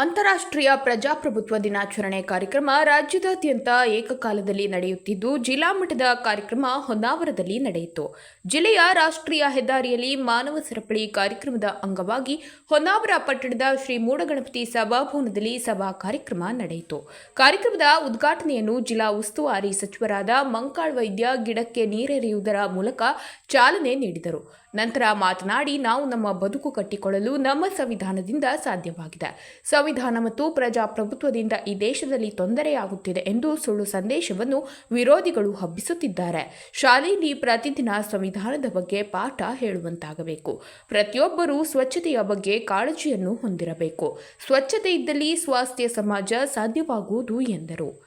ಅಂತಾರಾಷ್ಟ್ರೀಯ ಪ್ರಜಾಪ್ರಭುತ್ವ ದಿನಾಚರಣೆ ಕಾರ್ಯಕ್ರಮ ರಾಜ್ಯದಾದ್ಯಂತ ಏಕಕಾಲದಲ್ಲಿ ನಡೆಯುತ್ತಿದ್ದು, ಜಿಲ್ಲಾ ಮಟ್ಟದ ಕಾರ್ಯಕ್ರಮ ಹೊನ್ನಾವರದಲ್ಲಿ ನಡೆಯಿತು. ಜಿಲ್ಲೆಯ ರಾಷ್ಟ್ರೀಯ ಹೆದ್ದಾರಿಯಲ್ಲಿ ಮಾನವ ಸರಪಳಿ ಕಾರ್ಯಕ್ರಮದ ಅಂಗವಾಗಿ ಹೊನ್ನಾವರ ಪಟ್ಟಣದ ಶ್ರೀ ಮೂಡಗಣಪತಿ ಸಭಾಭವನದಲ್ಲಿ ಸಭಾ ಕಾರ್ಯಕ್ರಮ ನಡೆಯಿತು. ಕಾರ್ಯಕ್ರಮದ ಉದ್ಘಾಟನೆಯನ್ನು ಜಿಲ್ಲಾ ಉಸ್ತುವಾರಿ ಸಚಿವರಾದ ಮಂಕಾಳ್ ವೈದ್ಯ ಗಿಡಕ್ಕೆ ನೀರೆರೆಯುವುದರ ಮೂಲಕ ಚಾಲನೆ ನೀಡಿದರು. ನಂತರ ಮಾತನಾಡಿ, ನಾವು ನಮ್ಮ ಬದುಕು ಕಟ್ಟಿಕೊಳ್ಳಲು ನಮ್ಮ ಸಂವಿಧಾನದಿಂದ ಸಾಧ್ಯವಾಗಿದೆ. ಸಂವಿಧಾನ ಮತ್ತು ಪ್ರಜಾಪ್ರಭುತ್ವದಿಂದ ಈ ದೇಶದಲ್ಲಿ ತೊಂದರೆಯಾಗುತ್ತಿದೆ ಎಂದು ಸುಳ್ಳು ಸಂದೇಶವನ್ನು ವಿರೋಧಿಗಳು ಹಬ್ಬಿಸುತ್ತಿದ್ದಾರೆ. ಶಾಲೆಯಲ್ಲಿ ಪ್ರತಿದಿನ ಸಂವಿಧಾನದ ಬಗ್ಗೆ ಪಾಠ ಹೇಳುವಂತಾಗಬೇಕು. ಪ್ರತಿಯೊಬ್ಬರೂ ಸ್ವಚ್ಛತೆಯ ಬಗ್ಗೆ ಕಾಳಜಿಯನ್ನು ಹೊಂದಿರಬೇಕು. ಸ್ವಚ್ಛತೆ ಇದ್ದಲ್ಲಿ ಸ್ವಾಸ್ಥ್ಯ ಸಮಾಜ ಸಾಧ್ಯವಾಗುವುದು ಎಂದರು.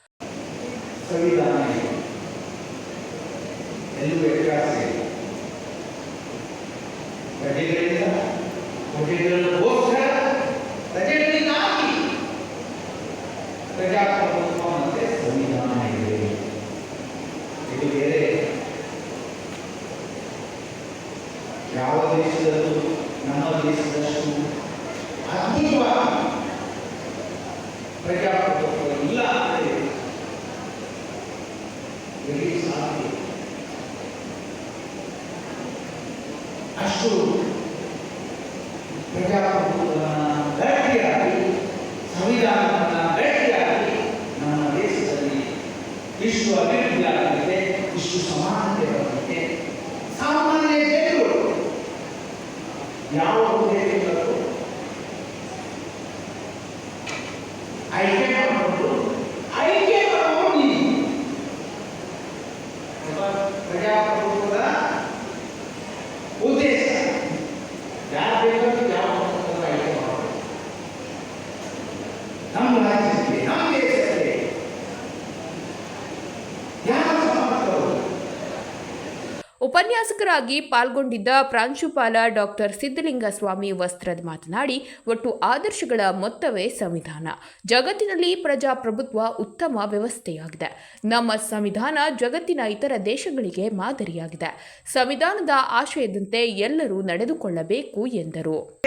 ಪ್ರಜಾಪ್ರಭುತ್ವ ಇಲ್ಲ ಅಂತ ಹೇಳಿ ಎಲ್ಲಿ ಸಾಧ್ಯ ಅಷ್ಟು ಪ್ರಜಾಪ್ರಭುತ್ವವನ್ನು ಗಟ್ಟಿಯಾಗಿ ಸಂವಿಧಾನವನ್ನು ಗಟ್ಟಿಯಾಗಿ ನಮ್ಮ ದೇಶದಲ್ಲಿ ಇಷ್ಟು ಅಭಿವೃದ್ಧಿ ಆಗಲಿದೆ ಇಷ್ಟು ಸಮಾನತೆ ಬರಲಿದೆ ಸಾಮಾನ್ಯ ಜನರು ಯಾವ ಉದ್ದೇಶಕ್ಕೂ I cannot ಉಪನ್ಯಾಸಕರಾಗಿ ಪಾಲ್ಗೊಂಡಿದ್ದ ಪ್ರಾಂಶುಪಾಲ ಡಾಕ್ಟರ್ ಸಿದ್ದಲಿಂಗಸ್ವಾಮಿ ವಸ್ತ್ರದ ಮಾತನಾಡಿ, ಒಟ್ಟು ಆದರ್ಶಗಳ ಮೊತ್ತವೇ ಸಂವಿಧಾನ. ಜಗತ್ತಿನಲ್ಲಿ ಪ್ರಜಾಪ್ರಭುತ್ವ ಉತ್ತಮ ವ್ಯವಸ್ಥೆಯಾಗಿದೆ. ನಮ್ಮ ಸಂವಿಧಾನ ಜಗತ್ತಿನ ಇತರ ದೇಶಗಳಿಗೆ ಮಾದರಿಯಾಗಿದೆ. ಸಂವಿಧಾನದ ಆಶಯದಂತೆ ಎಲ್ಲರೂ ನಡೆದುಕೊಳ್ಳಬೇಕು ಎಂದರು.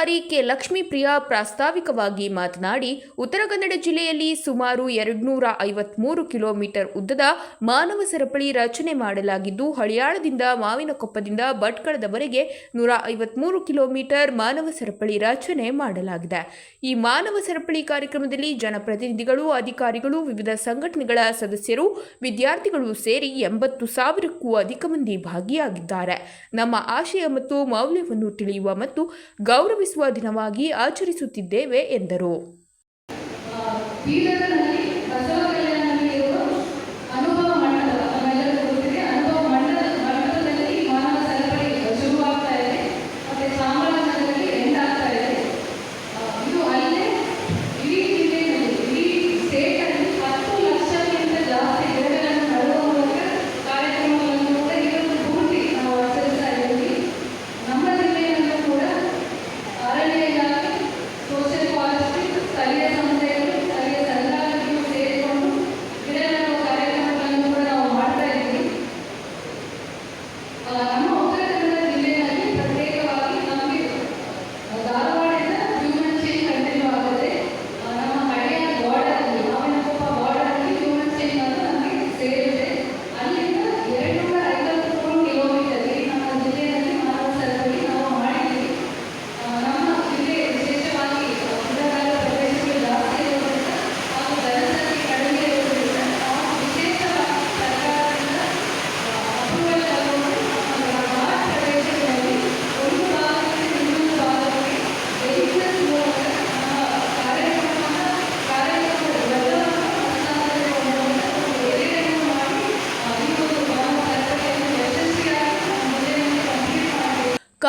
ಜಿಲ್ಲಾಧಿಕಾರಿ ಕೆ. ಲಕ್ಷ್ಮೀಪ್ರಿಯ ಪ್ರಾಸ್ತಾವಿಕವಾಗಿ ಮಾತನಾಡಿ, ಉತ್ತರ ಕನ್ನಡ ಜಿಲ್ಲೆಯಲ್ಲಿ ಸುಮಾರು ಎರಡುನೂರ ಐವತ್ಮೂರು ಕಿಲೋಮೀಟರ್ ಉದ್ದದ ಮಾನವ ಸರಪಳಿ ರಚನೆ ಮಾಡಲಾಗಿದ್ದು, ಹಳಿಯಾಳದಿಂದ ಮಾವಿನಕೊಪ್ಪದಿಂದ ಭಟ್ಕಳದವರೆಗೆ ನೂರ ಐವತ್ಮೂರು ಕಿಲೋಮೀಟರ್ ಮಾನವ ಸರಪಳಿ ರಚನೆ ಮಾಡಲಾಗಿದೆ. ಈ ಮಾನವ ಸರಪಳಿ ಕಾರ್ಯಕ್ರಮದಲ್ಲಿ ಜನಪ್ರತಿನಿಧಿಗಳು, ಅಧಿಕಾರಿಗಳು, ವಿವಿಧ ಸಂಘಟನೆಗಳ ಸದಸ್ಯರು, ವಿದ್ಯಾರ್ಥಿಗಳು ಸೇರಿ ಎಂಬತ್ತು ಸಾವಿರಕ್ಕೂ ಅಧಿಕ ಮಂದಿ ಭಾಗಿಯಾಗಿದ್ದಾರೆ. ನಮ್ಮ ಆಶಯ ಮತ್ತು ಮೌಲ್ಯವನ್ನು ತಿಳಿಯುವ ಮತ್ತು ಗೌರವಿಸುವ ದಿನವಾಗಿ ಆಚರಿಸುತ್ತಿದ್ದೇವೆ ಎಂದರು.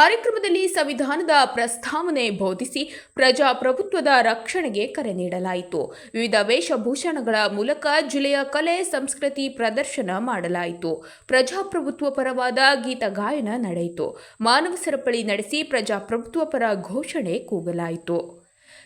ಕಾರ್ಯಕ್ರಮದಲ್ಲಿ ಸಂವಿಧಾನದ ಪ್ರಸ್ತಾವನೆ ಬೋಧಿಸಿ ಪ್ರಜಾಪ್ರಭುತ್ವದ ರಕ್ಷಣೆಗೆ ಕರೆ ನೀಡಲಾಯಿತು. ವಿವಿಧ ವೇಷಭೂಷಣಗಳ ಮೂಲಕ ಜಿಲ್ಲೆಯ ಕಲೆ, ಸಂಸ್ಕೃತಿ ಪ್ರದರ್ಶನ ಮಾಡಲಾಯಿತು. ಪ್ರಜಾಪ್ರಭುತ್ವ ಪರವಾದ ಗೀತ ಗಾಯನ ನಡೆಯಿತು. ಮಾನವ ಸರಪಳಿ ನಡೆಸಿ ಪ್ರಜಾಪ್ರಭುತ್ವ ಪರ ಘೋಷಣೆ ಕೂಗಲಾಯಿತು.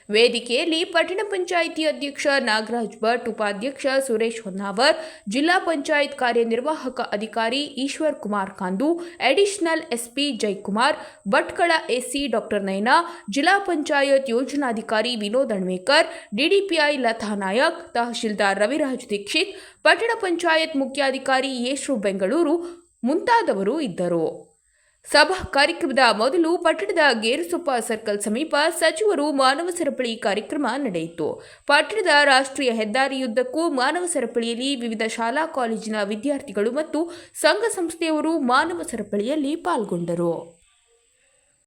ವೇದಿಕೆಯಲ್ಲಿ ಪಟ್ಟಣ ಪಂಚಾಯಿತಿ ಅಧ್ಯಕ್ಷ ನಾಗರಾಜ್ ಭಟ್, ಉಪಾಧ್ಯಕ್ಷ ಸುರೇಶ್ ಹೊನ್ನಾವರ್, ಜಿಲ್ಲಾ ಪಂಚಾಯತ್ ಕಾರ್ಯನಿರ್ವಾಹಕ ಅಧಿಕಾರಿ Ishwar Kumar Kandu, additional SP Jaikumar, Bhatkal AC doctor Nayana ಜಿಲ್ಲಾ ಪಂಚಾಯತ್ ಯೋಜನಾಧಿಕಾರಿ ವಿನೋದ್ ಅಣ್ವೇಕರ್, ಡಿಡಿಪಿಐ ಲತಾ ನಾಯಕ್, ತಹಶೀಲ್ದಾರ್ ರವಿರಾಜ್ ದೀಕ್ಷಿತ್, ಪಟ್ಟಣ ಪಂಚಾಯತ್ ಮುಖ್ಯಾಧಿಕಾರಿ ಯೇಶು ಬೆಂಗಳೂರು ಮುಂತಾದವರು ಇದ್ದರು. ಸಭಾ ಕಾರ್ಯಕ್ರಮದ ಮೊದಲು ಪಟ್ಟಣದ ಗೇರುಸೊಪ್ಪ ಸರ್ಕಲ್ ಸಮೀಪ ಸಚಿವರು ಮಾನವ ಸರಪಳಿ ಕಾರ್ಯಕ್ರಮ ನಡೆಯಿತು. ಪಟ್ಟಣದ ರಾಷ್ಟ್ರೀಯ ಹೆದ್ದಾರಿಯುದ್ದಕ್ಕೂ ಮಾನವ ಸರಪಳಿಯಲ್ಲಿ ವಿವಿಧ ಶಾಲಾ, ಕಾಲೇಜಿನ ವಿದ್ಯಾರ್ಥಿಗಳು ಮತ್ತು ಸಂಘ ಸಂಸ್ಥೆಯವರು ಮಾನವ ಸರಪಳಿಯಲ್ಲಿ ಪಾಲ್ಗೊಂಡರು.